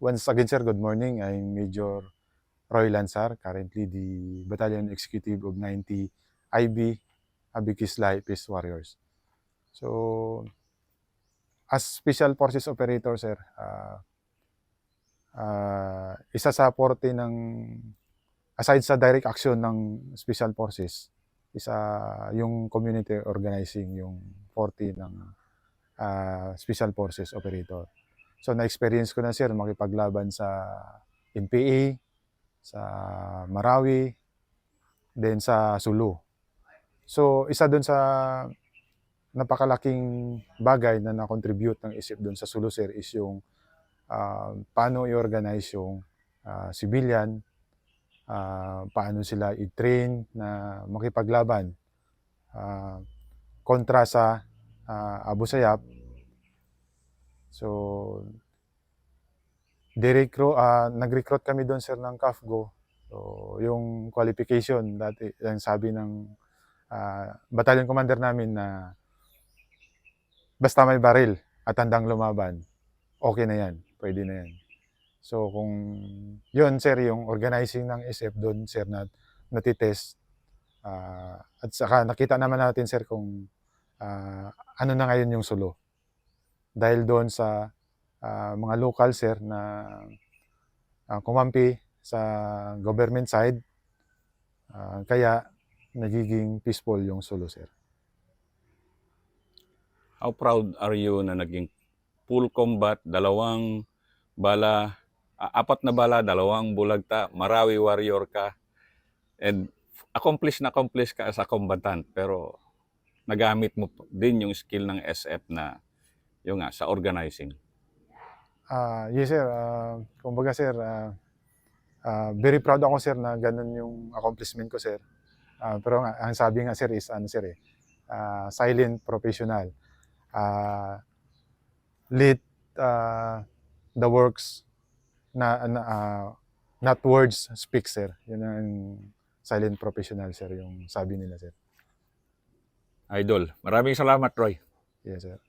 Once again, sir, good morning. I'm Major Roy Lansar, currently the Battalion Executive of 90 IB, Abikisla Peace Warriors. So, as Special Forces Operator, sir, ah, ah, isa sa porte ng, aside sa direct action ng Special Forces, isa yung community organizing yung forte ng ah, Special Forces Operator. So, na-experience ko na, sir, makipaglaban sa NPA, sa Marawi, then sa Sulu. So, isa doon sa napakalaking bagay na na-contribute ng isip doon sa Sulu, sir, is yung ah, paano i-organize yung ah, civilian, ah, paano sila i-train na makipaglaban ah, kontra sa ah, Abu Sayyaf. So, direkro, ah, nag-recruit kami doon sir ng CAFGO. So, yung qualification dati, yung sabi ng ah, battalion commander namin na basta may baril at handang lumaban, okay na yan, pwede na yan. So, kung yun sir, yung organizing ng SF doon sir na natitest, ah, at saka nakita naman natin sir kung ah, ano na ngayon yung solo. Dahil doon sa ah, mga local sir na ah, kumampi sa government side, ah, kaya nagiging peaceful yung solo sir. How proud are you na naging full combat, dalawang bala, apat na bala, dalawang bulagta, Marawi warrior ka, and accomplish na accomplish ka as a combatant, pero nagamit mo din yung skill ng SF na yung nga, sa organizing. Ah, yes sir, Ah, kumbaga sir, ah, ah, very proud ako sir na ganun yung accomplishment ko sir. Ah, pero nga, ang sabi nga sir is ano sir eh, ah, silent professional. Ah, lead ah, the works na, na ah, not words speak sir. Yun ang silent professional sir yung sabi nila sir. Idol, maraming salamat Roy. Yes sir.